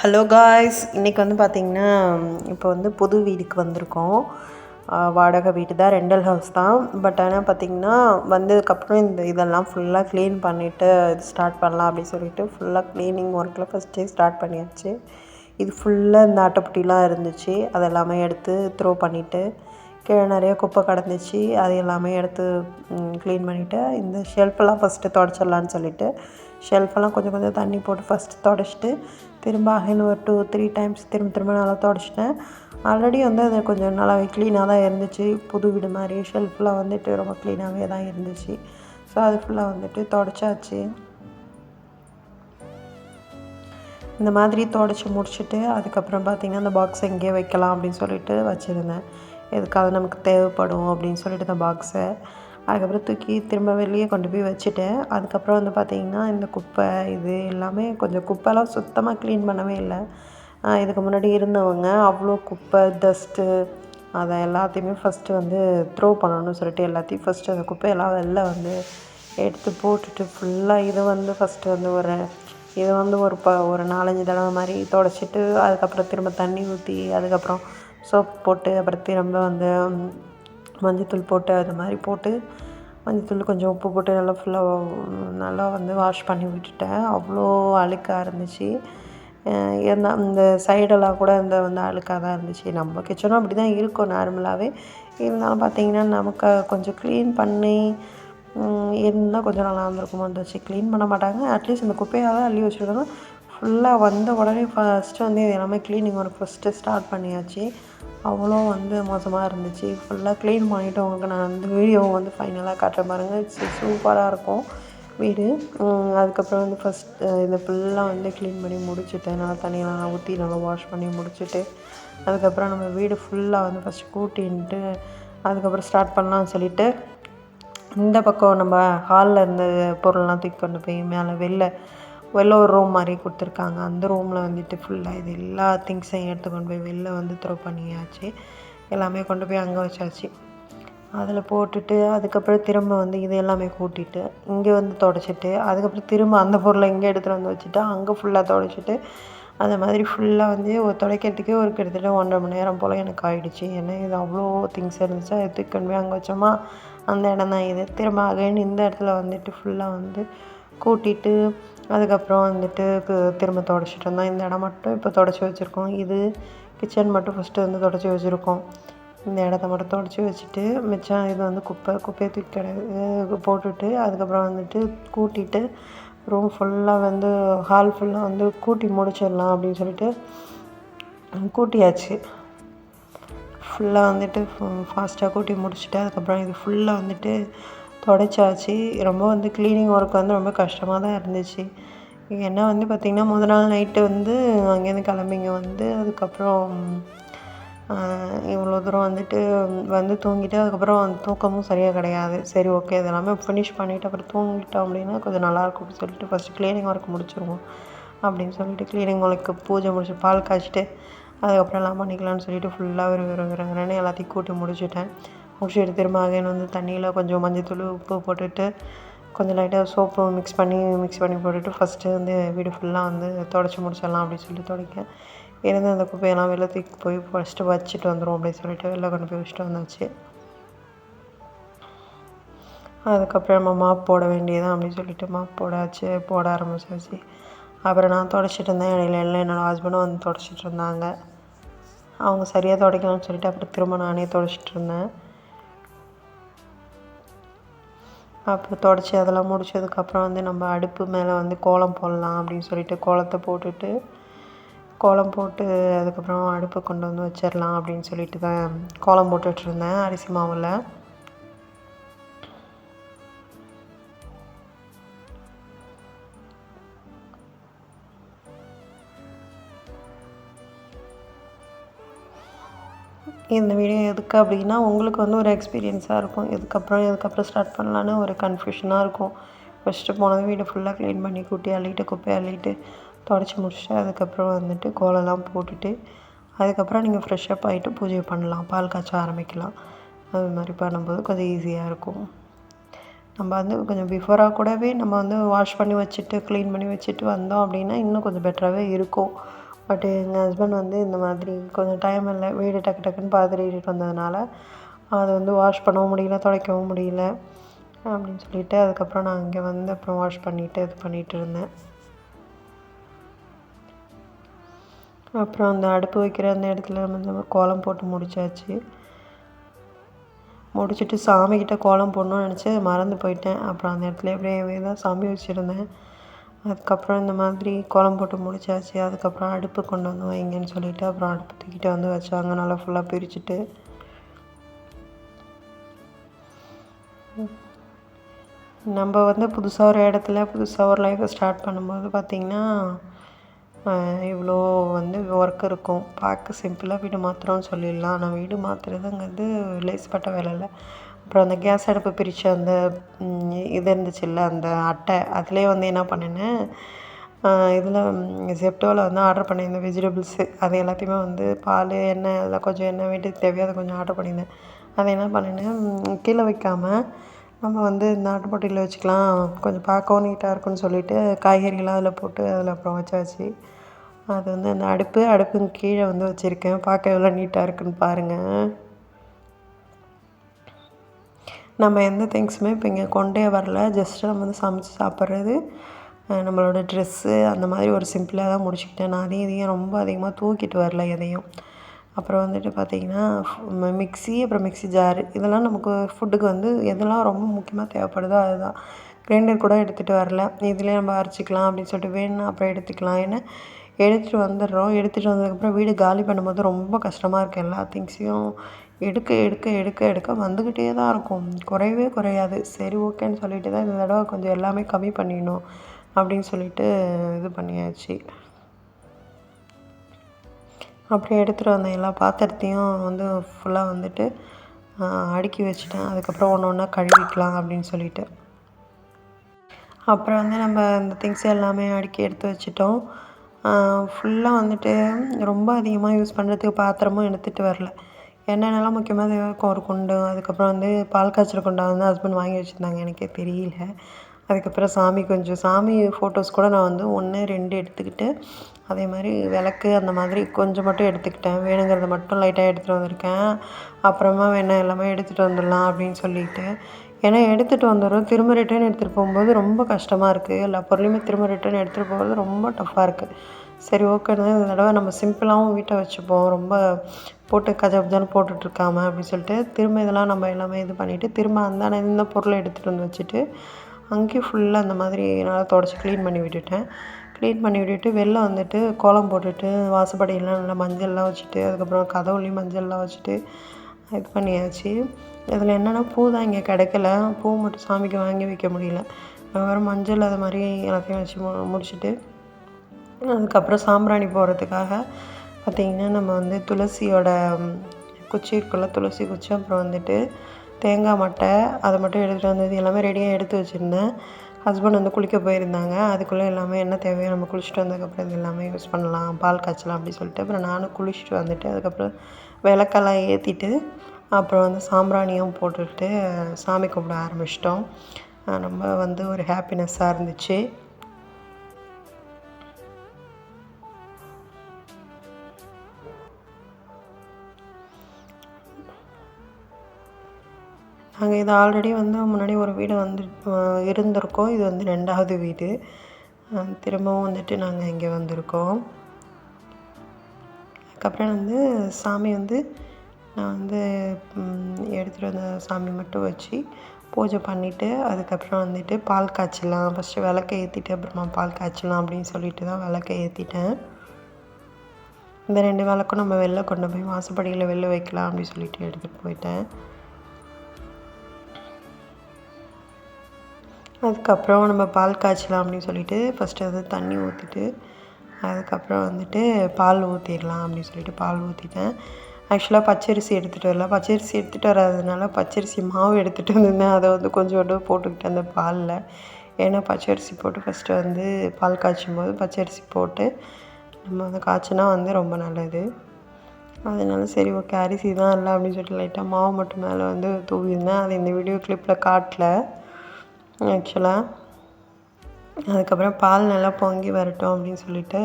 Hello guys இன்றைக்கி வந்து பார்த்திங்கன்னா இப்போ வந்து புது வீடுக்கு வந்திருக்கோம். வாடகை வீடு தான் ரெண்டல் ஹவுஸ் தான். பட் ஆனால் பார்த்திங்கன்னா வந்ததுக்கப்புறம் இந்த இதெல்லாம் ஃபுல்லாக க்ளீன் பண்ணிவிட்டு இது ஸ்டார்ட் பண்ணலாம் அப்படின்னு சொல்லிட்டு ஃபுல்லாக க்ளீனிங் ஒர்க்கில் ஃபஸ்ட்டே ஸ்டார்ட் பண்ணியாச்சு. இது ஃபுல்லாக இந்த அட்டைப்பொட்டிலாம் இருந்துச்சு. அதெல்லாமே எடுத்து த்ரோ பண்ணிவிட்டு கீழே நிறைய குப்பை கிடந்துச்சு. அது எல்லாமே எடுத்து க்ளீன் பண்ணிவிட்டு இந்த ஷெல்ஃபெல்லாம் ஃபஸ்ட்டு தொடச்சிடலான்னு சொல்லிட்டு ஷெல்ஃபெல்லாம் கொஞ்சம் கொஞ்சம் தண்ணி போட்டு ஃபஸ்ட்டு தொடச்சிட்டு திரும்ப அகைன் ஒரு டூ த்ரீ டைம்ஸ் திரும்ப திரும்ப நல்லா தொடச்சிட்டேன். ஆல்ரெடி வந்து அது கொஞ்சம் நல்லாவே க்ளீனாக தான் இருந்துச்சு. புது வீடு மாதிரி ஷெல்ஃபெலாம் வந்துட்டு ரொம்ப க்ளீனாகவே தான் இருந்துச்சு. ஸோ அது ஃபுல்லாக வந்துட்டு தொடச்சாச்சு. இந்த மாதிரி தொடச்சி முடிச்சுட்டு அதுக்கப்புறம் பார்த்திங்கன்னா அந்த பாக்ஸ் எங்கேயே வைக்கலாம் அப்படின்னு சொல்லிட்டு வச்சுருந்தேன். எதுக்காவது நமக்கு தேவைப்படும் அப்படின்னு சொல்லிட்டு இந்த பாக்ஸை அதுக்கப்புறம் தூக்கி திரும்ப வெளியே கொண்டு போய் வச்சுட்டேன் அதுக்கப்புறம் வந்து பார்த்திங்கன்னா இந்த குப்பை இது எல்லாமே கொஞ்சம் குப்பைலாம் சுத்தமாக க்ளீன் பண்ணவே இல்லை. இதுக்கு முன்னாடி இருந்தவங்க அவ்வளோ குப்பை டஸ்ட்டு அதை எல்லாத்தையுமே ஃபஸ்ட்டு வந்து த்ரோ பண்ணணும்னு சொல்லிட்டு எல்லாத்தையும் ஃபஸ்ட்டு அந்த குப்பையெல்லாம் வெளில வந்து எடுத்து போட்டுட்டு ஃபுல்லாக இது வந்து ஃபஸ்ட்டு வந்து ஒரு இது வந்து ஒரு ப ஒரு நாலஞ்சு தடவை மாதிரி தொடச்சிட்டு அதுக்கப்புறம் திரும்ப தண்ணி ஊற்றி அதுக்கப்புறம் சோப் போட்டு அப்புறம் திரும்ப வந்து மஞ்சத்தூள் போட்டு அது மாதிரி போட்டு மஞ்சத்தூள் கொஞ்சம் உப்பு போட்டு நல்லா ஃபுல்லாக நல்லா வந்து வாஷ் பண்ணி விட்டுட்டேன். அவ்வளோ அழுக்காக இருந்துச்சு. அஹ் என்ன இந்த சைடெல்லாம் கூட இந்த வந்து அழுக்காக தான் இருந்துச்சு. நம்ம கிச்சனும் அப்படி தான் இருக்கும் நார்மலாகவே இருந்தாலும் பார்த்தீங்கன்னா நமக்கு கொஞ்சம் க்ளீன் பண்ணி இருந்தால் கொஞ்சம் நல்லா இருந்திருக்குமோ இருந்துச்சு க்ளீன் பண்ண மாட்டாங்க. அட்லீஸ்ட் இந்த குப்பையாக அள்ளி வச்சுருக்காங்க ஃபுல்லாக வந்த உடனே ஃபஸ்ட்டு வந்து இது எல்லாமே க்ளீனிங் ஒர்க் ஃபஸ்ட்டு ஸ்டார்ட் பண்ணியாச்சு. அவ்வளோ வந்து மோசமாக இருந்துச்சு. ஃபுல்லாக க்ளீன் பண்ணிவிட்டு உங்களுக்கு நான் வந்து வீடியோ வந்து ஃபைனலாக காட்டுறேன் பாருங்கள் இட்ஸ் சூப்பராக இருக்கும். வீடு. அதுக்கப்புறம் வந்து ஃபஸ்ட் இதை ஃபுல்லாக வந்து க்ளீன் பண்ணி முடிச்சுட்டு நல்லா தண்ணியெல்லாம் ஊற்றி நல்லா வாஷ் பண்ணி முடிச்சுட்டு அதுக்கப்புறம் நம்ம வீடு ஃபுல்லாக வந்து ஃபஸ்ட்டு கூட்டின்ட்டு அதுக்கப்புறம் ஸ்டார்ட் பண்ணலாம்னு சொல்லிவிட்டு இந்த பக்கம் நம்ம ஹாலில் இருந்த பொருள்லாம் தூக்கி கொண்டு போய் மேலே வெளில வெளில ஒரு ரூம் மாதிரி கொடுத்துருக்காங்க. அந்த ரூமில் வந்துட்டு ஃபுல்லாக இது எல்லா திங்ஸையும் எடுத்து கொண்டு போய் வெளில வந்து த்ரோ பண்ணியாச்சு. எல்லாமே கொண்டு போய் அங்கே வச்சாச்சு. அதில் போட்டுட்டு அதுக்கப்புறம் திரும்ப வந்து இது எல்லாமே கூட்டிட்டு இங்கே வந்து தொடச்சிட்டு அதுக்கப்புறம் திரும்ப அந்த பொருளை இங்கே எடுத்துகிட்டு வந்து வச்சுட்டு அங்கே ஃபுல்லாக தொடச்சிட்டு அந்த மாதிரி ஃபுல்லாக வந்து ஒரு துடைக்கிறதுக்கே ஒரு கிட்டத்தட்ட ஒன்றரை மணி நேரம் போல் எனக்கு ஆகிடுச்சு ஏன்னா இது அவ்வளோ திங்ஸ் இருந்துச்சு? அதை கொண்டு போய் அங்கே வச்சோமா? அந்த இடம் தான் இது. திரும்ப அகைன் இந்த இடத்துல வந்துட்டு ஃபுல்லாக வந்து கூட்டிட்டு அதுக்கப்புறம் வந்துட்டு திரும்ப தொடச்சிட்டு இருந்தோம் இந்த இடம் மட்டும் இப்போ தொடச்சி வச்சுருக்கோம். இது கிச்சன் மட்டும் ஃபஸ்ட்டு வந்து தொடச்சி வச்சுருக்கோம். இந்த இடத்த மட்டும் தொடச்சி வச்சுட்டு மிச்சம் இது வந்து குப்பை குப்பையை தூக்கி கிட போட்டுட்டு அதுக்கப்புறம் வந்துட்டு கூட்டிட்டு ரூம் ஃபுல்லாக வந்து ஹால் ஃபுல்லாக வந்து கூட்டி முடிச்சிடலாம் அப்படின்னு சொல்லிட்டு கூட்டியாச்சு. ஃபுல்லாக வந்துட்டு ஃபாஸ்ட்டாக கூட்டி முடிச்சுட்டு அதுக்கப்புறம் இது ஃபுல்லாக வந்துட்டு தொடச்சாச்சு. ரொம்ப வந்து க்ளீனிங் ஒர்க் வந்து ரொம்ப கஷ்டமாக தான் இருந்துச்சு. என்ன வந்து பார்த்திங்கன்னா முத நாள் நைட்டு வந்து அங்கேருந்து கிளம்பிங்க வந்து அதுக்கப்புறம் இவ்வளோ தூரம் வந்துட்டு வந்து தூங்கிட்டு அதுக்கப்புறம் தூக்கமும் சரியாக கிடையாது. சரி ஓகே இது எல்லாமே ஃபினிஷ் பண்ணிவிட்டு அப்புறம் தூங்கிட்டோம் அப்படின்னா கொஞ்சம் நல்லாயிருக்கும் அப்படின்னு சொல்லிட்டு ஃபஸ்ட்டு க்ளீனிங் ஒர்க் முடிச்சிருவோம் அப்படின்னு சொல்லிட்டு க்ளீனிங் ஒர்க்கு பூஜை முடிச்சு பால் காய்ச்சிட்டு அதுக்கப்புறம் எல்லாம் பண்ணிக்கலாம்னு சொல்லிட்டு ஃபுல்லாக ஒரு ஒரு எல்லாத்தையும் கூட்டி முடிச்சுட்டேன். முடிச்சுட்டு திரும்ப அகைன் வந்து தண்ணியில் கொஞ்சம் மஞ்சத்தூள் உப்பு போட்டுட்டு கொஞ்சம் லைட்டாக சோப்பு மிக்ஸ் பண்ணி மிக்ஸ் பண்ணி போட்டுட்டு ஃபஸ்ட்டு வந்து வீடு ஃபுல்லாக வந்து தொடச்சி முடிச்சிடலாம் அப்படின்னு சொல்லிட்டு தொடக்கேன் இருந்து அந்த குப்பையெல்லாம் வெளில தூக்கி போய் ஃபஸ்ட்டு வச்சுட்டு வந்துடும் அப்படின்னு சொல்லிட்டு வெளில கொண்டு போய் வச்சுட்டு வந்தாச்சு. அதுக்கப்புறம் நம்ம மாப் போட வேண்டியதான் அப்படின்னு சொல்லிட்டு மாப் போடாச்சு போட ஆரம்பிச்சாச்சு. அப்புறம் நான் தொடச்சிட்டு இருந்தேன். இடையில எல்லாம் என்னோடய ஹஸ்பண்டும் வந்து தொடச்சிட்டு இருந்தாங்க. அவங்க சரியாக துடைக்கலாம்னு சொல்லிட்டு அப்புறம் திரும்ப நானே தொடச்சிட்டு இருந்தேன். அப்புறம் தொடச்சி அதெல்லாம் முடிச்சதுக்கப்புறம் வந்து நம்ம அடுப்பு மேலே வந்து கோலம் போடலாம் அப்படின்னு சொல்லிட்டு கோலத்தை போட்டுட்டு கோலம் போட்டு அதுக்கப்புறம் அடுப்பை கொண்டு வந்து வச்சிடலாம் அப்படின்னு சொல்லிட்டு தான் கோலம் போட்டுட்டுருந்தேன் அரிசி மாவில். இந்த வீடியோ எதுக்கு அப்படின்னா உங்களுக்கு வந்து ஒரு எக்ஸ்பீரியன்ஸாக இருக்கும். இதுக்கப்புறம் இதுக்கப்புறம் ஸ்டார்ட் பண்ணலான்னு ஒரு கன்ஃபியூஷனாக இருக்கும். ஃபஸ்ட்டு போனது வீடு ஃபுல்லாக க்ளீன் பண்ணி கூட்டி அள்ளிட்டு குப்பையை அள்ளிட்டு தொடச்சி முடிச்சுட்டு அதுக்கப்புறம் வந்துட்டு கோலம்லாம் போட்டுட்டு அதுக்கப்புறம் நீங்கள் ஃப்ரெஷ்ஷப் ஆகிட்டு பூஜை பண்ணலாம். பால் காய்ச்ச ஆரம்பிக்கலாம். அது மாதிரி பண்ணும்போது கொஞ்சம் ஈஸியாக இருக்கும். நம்ம வந்து கொஞ்சம் பிஃபோராக கூடவே நம்ம வந்து வாஷ் பண்ணி வச்சுட்டு க்ளீன் பண்ணி வச்சுட்டு வந்தோம் அப்படின்னா இன்னும் கொஞ்சம் பெட்டராகவே இருக்கும். பட் எங்கள் ஹஸ்பண்ட் வந்து இந்த மாதிரி கொஞ்சம் டைம் இல்லை வீடு டக்கு டக்குன்னு பார்த்துட்டு வந்ததுனால அதை வந்து வாஷ் பண்ணவும் முடியல துடைக்கவும் முடியல அப்படின்னு சொல்லிட்டு அதுக்கப்புறம் நான் இங்கே வந்து அப்புறம் வாஷ் பண்ணிவிட்டு இது பண்ணிகிட்டு இருந்தேன். அப்புறம் அந்த அடுப்பு வைக்கிற அந்த இடத்துல வந்து கோலம் போட்டு முடிச்சாச்சு. முடிச்சுட்டு சாமிக்கிட்ட கோலம் போடணும்னு நினச்சி மறந்து போயிட்டேன். அப்புறம் அந்த இடத்துல அப்படியே தான் சாமி வச்சுருந்தேன். அதுக்கப்புறம் இந்த மாதிரி கோலம் போட்டு முடிச்சாச்சு. அதுக்கப்புறம் அடுப்பு கொண்டு வந்து வைங்கன்னு சொல்லிவிட்டு அப்புறம் அடுப்பு தூக்கிட்டு வந்து வச்சாங்க. நல்லா ஃபுல்லாக பிரிச்சுட்டு. நம்ம வந்து புதுசாக ஒரு இடத்துல புதுசாக ஒரு லைஃப்பை ஸ்டார்ட் பண்ணும்போது பார்த்திங்கன்னா இவ்வளோ வந்து ஒர்க் இருக்கும். பார்க்க சிம்பிளாக வீடு மாற்றுறோம்னு சொல்லிடலாம். ஆனால் வீடு மாற்றுறதுங்கிறது லேஸ்பட்ட வேலை இல்லை. அப்புறம் அந்த கேஸ் அடுப்பு பிரித்த அந்த இது இருந்துச்சுல்ல அந்த அட்டை அதிலே வந்து என்ன பண்ணினேன் இதில் ஜெப்டோவில் வந்து ஆர்டர் பண்ணியிருந்தேன் வெஜிடபிள்ஸு அது எல்லாத்தையுமே வந்து பால் எண்ணெய் அதெல்லாம் கொஞ்சம் எண்ணெய் வீட்டுக்கு தேவையோ அதை கொஞ்சம் ஆர்டர் பண்ணியிருந்தேன். அதை என்ன பண்ணினேன் கீழே வைக்காமல் நம்ம வந்து நாட்டு போட்டியில் வச்சுக்கலாம் கொஞ்சம் பார்க்கவும் நீட்டாக இருக்கும்னு சொல்லிவிட்டு காய்கறிலாம் அதில் போட்டு அதில் அப்புறம் வச்சாச்சு. அது வந்து அந்த அடுப்பு அடுப்புக்கு கீழே வந்து வச்சுருக்கேன் பார்க்க எவ்வளோ நீட்டாக இருக்குன்னு பாருங்கள் நம்ம எந்த திங்ஸுமே இப்போ இங்கே கொண்டே வரல. ஜஸ்ட்டு நம்ம வந்து சமைச்சு சாப்பிட்றது நம்மளோட ட்ரெஸ்ஸு அந்த மாதிரி ஒரு சிம்பிளாக தான் முடிச்சுக்கிட்டேன். நான் அதையும் இதையும் ரொம்ப அதிகமாக தூக்கிட்டு வரல எதையும். அப்புறம் வந்துட்டு பார்த்திங்கன்னா மிக்ஸி அப்புறம் மிக்ஸி ஜாரு இதெல்லாம் நமக்கு ஃபுட்டுக்கு வந்து எதெல்லாம் ரொம்ப முக்கியமாக தேவைப்படுதோ அதுதான். கிரைண்டர் கூட எடுத்துகிட்டு வரல. இதுலேயே நம்ம அரைச்சிக்கலாம் அப்படின்னு சொல்லிட்டு வேணும்னா அப்புறம் எடுத்துக்கலாம். ஏன்னா எடுத்துகிட்டு வந்துடுறோம். எடுத்துகிட்டு வந்ததுக்கப்புறம் வீடு காலி பண்ணும்போது ரொம்ப கஷ்டமாக இருக்குது எல்லா திங்ஸையும் எடுக்க எடுக்க எடுக்க எடுக்க வந்துக்கிட்டே தான் இருக்கும். குறையவே குறையாது. சரி ஓகேன்னு சொல்லிட்டு தான் இந்த தடவை கொஞ்சம் எல்லாமே கம்மி பண்ணிடணும் அப்படின்னு சொல்லிட்டு இது பண்ணியாச்சு. அப்படியே எடுத்துகிட்டு வந்த எல்லா பாத்திரத்தையும் வந்து ஃபுல்லாக வந்துட்டு அடுக்கி வச்சுட்டேன். அதுக்கப்புறம் ஒன்று ஒன்றா கழுவிக்கலாம் அப்படின்னு சொல்லிட்டு. அப்புறம் வந்து நம்ம இந்த திங்ஸ் எல்லாமே அடுக்கி எடுத்து வச்சிட்டோம். ஃபுல்லாக வந்துட்டு ரொம்ப அதிகமாக யூஸ் பண்ணுறதுக்கு பாத்திரமும் எடுத்துகிட்டு வரல. என்னென்னலாம் முக்கியமாக தேவை இருக்கும் ஒரு குண்டு அதுக்கப்புறம் வந்து பால் காய்ச்சல் குண்டா வந்து ஹஸ்பண்ட் வாங்கி வச்சுருந்தாங்க. எனக்கே தெரியல. அதுக்கப்புறம் சாமி கொஞ்சம் சாமி ஃபோட்டோஸ் கூட நான் வந்து ஒன்று ரெண்டு எடுத்துக்கிட்டு அதே மாதிரி விளக்கு அந்த மாதிரி கொஞ்சம் மட்டும் எடுத்துக்கிட்டேன். வேணுங்கிறத மட்டும் லைட்டாக எடுத்துகிட்டு வந்திருக்கேன். அப்புறமா வேணால் எல்லாமே எடுத்துகிட்டு வந்துடலாம் அப்படின்னு சொல்லிட்டு. ஏன்னா எடுத்துகிட்டு வந்துடும் திரும்ப ரிட்டர்ன் எடுத்துகிட்டு போகும்போது ரொம்ப கஷ்டமாக இருக்குது எல்லா பொருளையுமே திரும்ப ரிட்டர்ன் எடுத்துகிட்டு போகிறது ரொம்ப டஃப்பாக இருக்குது சரி ஓகேண்ணா. இந்த தடவை நம்ம சிம்பிளாகவும் வீட்டை வச்சுப்போம். ரொம்ப போட்டு கஜபஜான்னு போட்டுட்ருக்காம அப்படின்னு சொல்லிட்டு திரும்ப இதெல்லாம் நம்ம எல்லாமே இது பண்ணிவிட்டு திரும்ப அந்த இந்த பொருளை எடுத்துகிட்டு வந்து வச்சுட்டு அங்கேயும் ஃபுல்லாக அந்த மாதிரி நல்லா தொடச்சி க்ளீன் பண்ணி விட்டுட்டேன். க்ளீன் பண்ணி விட்டுட்டு வெளில வந்துட்டு கோலம் போட்டுட்டு வாசப்படியெல்லாம் நல்லா மஞ்சள்லாம் வச்சுட்டு அதுக்கப்புறம் கதவுலேயும் மஞ்சள்லாம் வச்சுட்டு இது பண்ணியாச்சு. இதில் என்னென்னா பூ தான் இங்கே கிடைக்கல. பூ மட்டும் சாமிக்கு வாங்கி வைக்க முடியல. வேறு மஞ்சள் அது மாதிரி எல்லாத்தையும் வச்சு மு முடிச்சுட்டு அதுக்கப்புறம் சாம்பிராணி போடுறதுக்காக பார்த்திங்கன்னா நம்ம வந்து துளசியோட குச்சி இருக்குல்ல துளசி குச்சி அப்புறம் வந்துட்டு தேங்காய் மட்டை அதை மட்டும் எடுத்துகிட்டு வந்தது எல்லாமே ரெடியாக எடுத்து வச்சுருந்தேன். ஹஸ்பண்ட் வந்து குளிக்க போயிருந்தாங்க. அதுக்குள்ளே எல்லாமே என்ன தேவையோ நம்ம குளிச்சுட்டு வந்ததுக்கப்புறம் இது எல்லாமே யூஸ் பண்ணலாம். பால் காய்ச்சலாம் அப்படின்னு சொல்லிட்டு. அப்புறம் நானும் குளிச்சுட்டு வந்துட்டு அதுக்கப்புறம் விளக்கெல்லாம் ஏற்றிட்டு அப்புறம் வந்து சாம்பிராணியும் போட்டுக்கிட்டு சாமி கும்பிட ஆரம்பிச்சிட்டோம். ரொம்ப வந்து ஒரு ஹாப்பினஸ்ஸாக இருந்துச்சு. நாங்கள் இது ஆல்ரெடி வந்து முன்னாடி ஒரு வீடு வந்து இருந்திருக்கோம். இது வந்து ரெண்டாவது வீடு. திரும்பவும் வந்துட்டு நாங்கள் இங்கே வந்திருக்கோம். அதுக்கப்புறம் வந்து சாமி வந்து நான் வந்து எடுத்துகிட்டு வந்த சாமி மட்டும் வச்சு பூஜை பண்ணிவிட்டு அதுக்கப்புறம் வந்துட்டு பால் காய்ச்சலாம். ஃபஸ்ட்டு விளக்க ஏற்றிட்டு அப்புறமா பால் காய்ச்சலாம் அப்படின்னு சொல்லிட்டு தான் விளக்க ஏற்றிட்டேன் இந்த ரெண்டு விளக்கும் நம்ம வெளில கொண்டு போய் வாசப்படியில் வெளில வைக்கலாம் அப்படின்னு சொல்லிட்டு எடுத்துகிட்டு போயிட்டேன். அதுக்கப்புறம் நம்ம பால் காய்ச்சலாம் அப்படின்னு சொல்லிட்டு ஃபஸ்ட்டு வந்து தண்ணி ஊற்றிட்டு அதுக்கப்புறம் வந்துட்டு பால் ஊற்றிடலாம் அப்படின்னு சொல்லிட்டு பால் ஊற்றிட்டேன் ஆக்சுவலாக பச்சரிசி எடுத்துகிட்டு வரல. பச்சரிசி எடுத்துகிட்டு வராதனால பச்சரிசி மாவு எடுத்துகிட்டு வந்திருந்தேன். அதை வந்து கொஞ்சோண்டு போட்டுக்கிட்டேன் அந்த பாலில். ஏன்னா பச்சரிசி போட்டு ஃபஸ்ட்டு வந்து பால் காய்ச்சும் போது பச்சரிசி போட்டு நம்ம வந்து காய்ச்சினா வந்து ரொம்ப நல்லது. அதனால சரி ஓகே அரிசி தான் இல்லை அப்படின்னு சொல்லிட்டு லைட்டாக மாவு மட்டும் மேலே வந்து தூவியிருந்தேன். அது இந்த வீடியோ கிளிப்பில் காட்டல. ஆக்சுவலாக அதுக்கப்புறம் பால் நல்லா பொங்கி வரட்டும் அப்படின்னு சொல்லிட்டு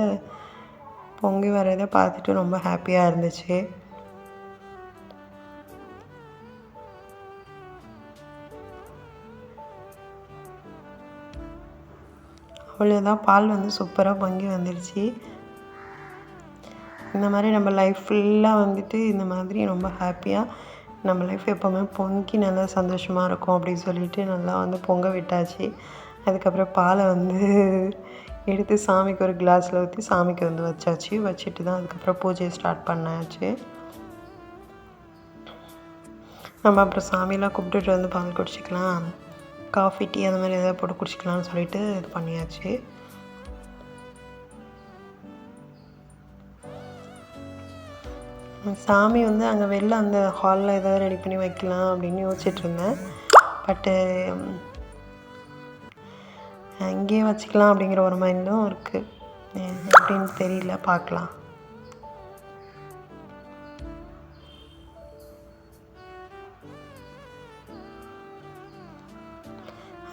பொங்கி வர்றதை பார்த்துட்டு ரொம்ப ஹாப்பியாக இருந்துச்சு. அவ்வளோதான் பால் வந்து சூப்பராக பொங்கி வந்துடுச்சு இந்த மாதிரி நம்ம லைஃப் ஃபுல்லாக வந்துட்டு இந்த மாதிரி ரொம்ப ஹாப்பியாக நம்ம லைஃப் எப்போவுமே பொங்கி நல்லா சந்தோஷமாக இருக்கும் அப்படின்னு சொல்லிட்டு நல்லா வந்து பொங்க விட்டாச்சு. அதுக்கப்புறம் பாலை வந்து எடுத்து சாமிக்கு ஒரு கிளாஸில் ஊற்றி சாமிக்கு வந்து வச்சாச்சு. வச்சுட்டு தான் அதுக்கப்புறம் பூஜையை ஸ்டார்ட் பண்ணாச்சு. நம்ம அப்புறம் சாமியெல்லாம் கும்பிட்டுட்டு வந்து பால் குடிச்சிக்கலாம். காஃபி டீ அந்த மாதிரி எதாவது போட்டு குடிச்சிக்கலாம்னு சொல்லிட்டு இது பண்ணியாச்சு. சாமி வந்து அங்கே வெளில அந்த ஹாலில் ஏதாவது ரெடி பண்ணி வைக்கலாம் அப்படின்னு யோசிச்சுட்டு இருந்தேன். பட்டு இங்கேயே வச்சுக்கலாம் அப்படிங்கிற ஒரு மைண்டும் இருக்குது எப்படின்னு தெரியல பார்க்கலாம்.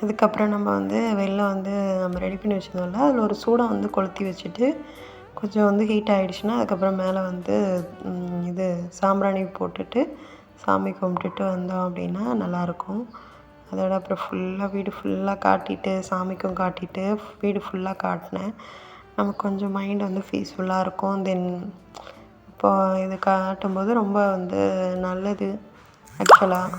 அதுக்கப்புறம் நம்ம வந்து வெளில வந்து நம்ம ரெடி பண்ணி வச்சிருந்தோம்ல அதில் ஒரு சூடம் வந்து கொளுத்தி வச்சுட்டு கொஞ்சம் வந்து ஹீட் ஆகிடுச்சுன்னா அதுக்கப்புறம் மேலே வந்து இது சாம்பிராணி போட்டுட்டு சாமி கும்பிட்டுட்டு வந்தோம் அப்படின்னா நல்லாயிருக்கும். அதோட அப்புறம் ஃபுல்லாக வீடு ஃபுல்லாக காட்டிட்டு சாமிக்கும் காட்டிட்டு வீடு ஃபுல்லாக காட்டினேன். நமக்கு கொஞ்சம் மைண்ட் வந்து பீஸ்ஃபுல்லாக இருக்கும். தென் இப்போ இது காட்டும்போது ரொம்ப வந்து நல்லது ஆக்சுவலாக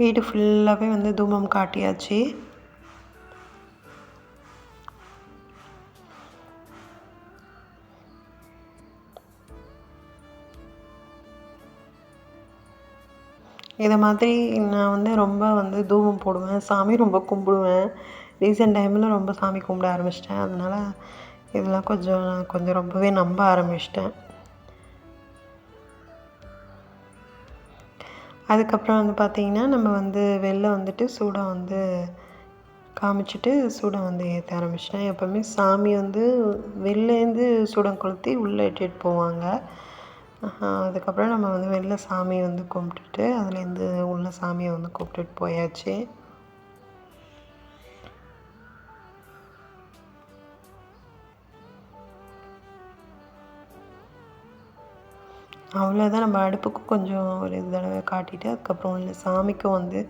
வீடு ஃபுல்லாகவே வந்து தூமம் காட்டியாச்சு. இதை மாதிரி நான் வந்து ரொம்ப வந்து தூபம் போடுவேன். சாமி ரொம்ப கும்பிடுவேன். ரீசெண்ட் டைமில் ரொம்ப சாமி கும்பிட ஆரம்பிச்சிட்டேன். அதனால் இதெல்லாம் கொஞ்சம் நான் கொஞ்சம் ரொம்பவே நம்ப ஆரம்பிச்சிட்டேன். அதுக்கப்புறம் வந்து பார்த்திங்கன்னா நம்ம வந்து வெளில வந்துட்டு சூடம் வந்து காமிச்சிட்டு சூடம் வந்து ஏற்ற ஆரம்பிச்சிட்டேன். எப்போவுமே சாமி வந்து வெளிலேருந்து சூடம் கொளுத்தி உள்ளே இட்டுட்டு போவாங்க. அதுக்கப்புறம் நம்ம வந்து வெளில சாமியை வந்து கும்பிட்டுட்டு அதுலேருந்து உள்ள சாமியை வந்து கூப்பிட்டுட்டு போயாச்சு. அவ்வளோதான் நம்ம அடுப்புக்கும் கொஞ்சம் ஒரு தடவை காட்டிட்டு அதுக்கப்புறம் உள்ள சாமிக்கும் வந்து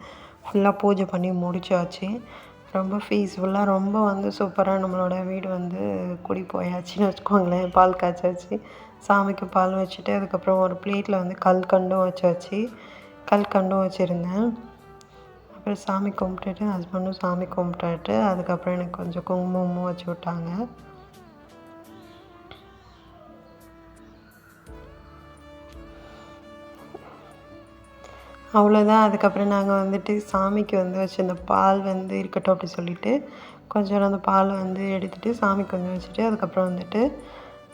ஃபுல்லாக பூஜை பண்ணி முடிச்சாச்சு. ரொம்ப பீஸ்ஃபுல்லாக ரொம்ப வந்து சூப்பராக நம்மளோட வீடு வந்து குடி போயாச்சுன்னு வச்சுக்கோங்களேன். பால் காய்ச்சாச்சு சாமிக்கு பால் வச்சுட்டு அதுக்கப்புறம் ஒரு பிளேட்டில் வந்து கல்கண்டும் வச்சாச்சு கல்கண்டும் வச்சுருந்தேன். அப்புறம் சாமி கும்பிட்டுட்டு ஹஸ்பண்டும் சாமி கும்பிட்டாட்டு அதுக்கப்புறம் எனக்கு கொஞ்சம் குங்குமமும் வச்சு விட்டாங்க. அவ்வளோதான் அதுக்கப்புறம் நாங்கள் வந்துட்டு சாமிக்கு வந்து வச்சுருந்த பால் வந்து இருக்கட்டும் அப்படி சொல்லிவிட்டு கொஞ்சம் அந்த பால் வந்து எடுத்துகிட்டு சாமிக்கு கொஞ்சம் வச்சுட்டு அதுக்கப்புறம் வந்துட்டு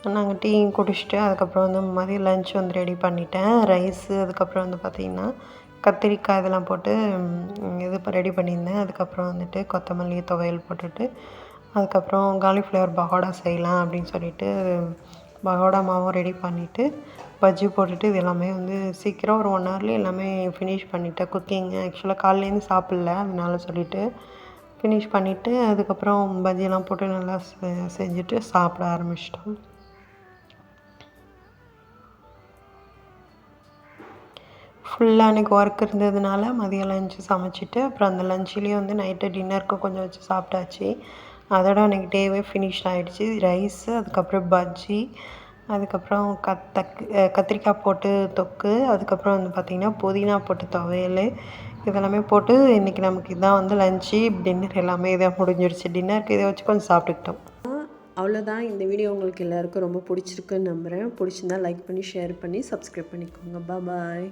நாங்கள் டீயும் குடிச்சிட்டு அதுக்கப்புறம் வந்து மதியம் லன்ச் வந்து ரெடி பண்ணிட்டேன். ரைஸு அதுக்கப்புறம் வந்து பார்த்திங்கன்னா கத்திரிக்காய் இதெல்லாம் போட்டு இது இப்போ ரெடி பண்ணியிருந்தேன். அதுக்கப்புறம் வந்துட்டு கொத்தமல்லி துவையல் போட்டுட்டு அதுக்கப்புறம் காலிஃப்ளவர் பகோடா செய்யலாம் அப்படின்னு சொல்லிட்டு பகோடா மாவும் ரெடி பண்ணிவிட்டு பஜ்ஜி போட்டுட்டு இது எல்லாமே வந்து சீக்கிரம் ஒரு ஒன் ஹவர்லேயே எல்லாமே ஃபினிஷ் பண்ணிவிட்டேன் குக்கிங் ஆக்சுவலாக காலையிலேருந்து சாப்பிட்ல அதனால சொல்லிவிட்டு ஃபினிஷ் பண்ணிவிட்டு அதுக்கப்புறம் பஜ்ஜியெல்லாம் போட்டு நல்லா செஞ்சுட்டு சாப்பிட ஆரம்பிச்சிட்டோம். ஃபுல்லாக அன்றைக்கி ஒர்க் இருந்ததுனால மதியம் லஞ்சு சமைச்சிட்டு அப்புறம் அந்த லஞ்சுலேயே வந்து நைட்டு டின்னருக்கும் கொஞ்சம் வச்சு சாப்பிட்டாச்சு. அதோட அன்றைக்கி டேவே ஃபினிஷ் ஆகிடுச்சி ரைஸு அதுக்கப்புறம் பஜ்ஜி அதுக்கப்புறம் கத்தக் கத்திரிக்காய் போட்டு தொக்கு அதுக்கப்புறம் வந்து பார்த்திங்கன்னா புதினா போட்டு துவையல் இதெல்லாமே போட்டு இன்றைக்கி நமக்கு இதான் வந்து லஞ்சு டின்னர் எல்லாமே இதாக முடிஞ்சிருச்சு. டின்னருக்கு இதை வச்சு கொஞ்சம் சாப்பிட்டுக்கிட்டோம். அவ்வளோதான். இந்த வீடியோ உங்களுக்கு எல்லாருக்கும் ரொம்ப பிடிச்சிருக்குன்னு நம்புகிறேன் பிடிச்சிருந்தா லைக் பண்ணி ஷேர் பண்ணி சப்ஸ்கிரைப் பண்ணிக்கோங்க. பாய்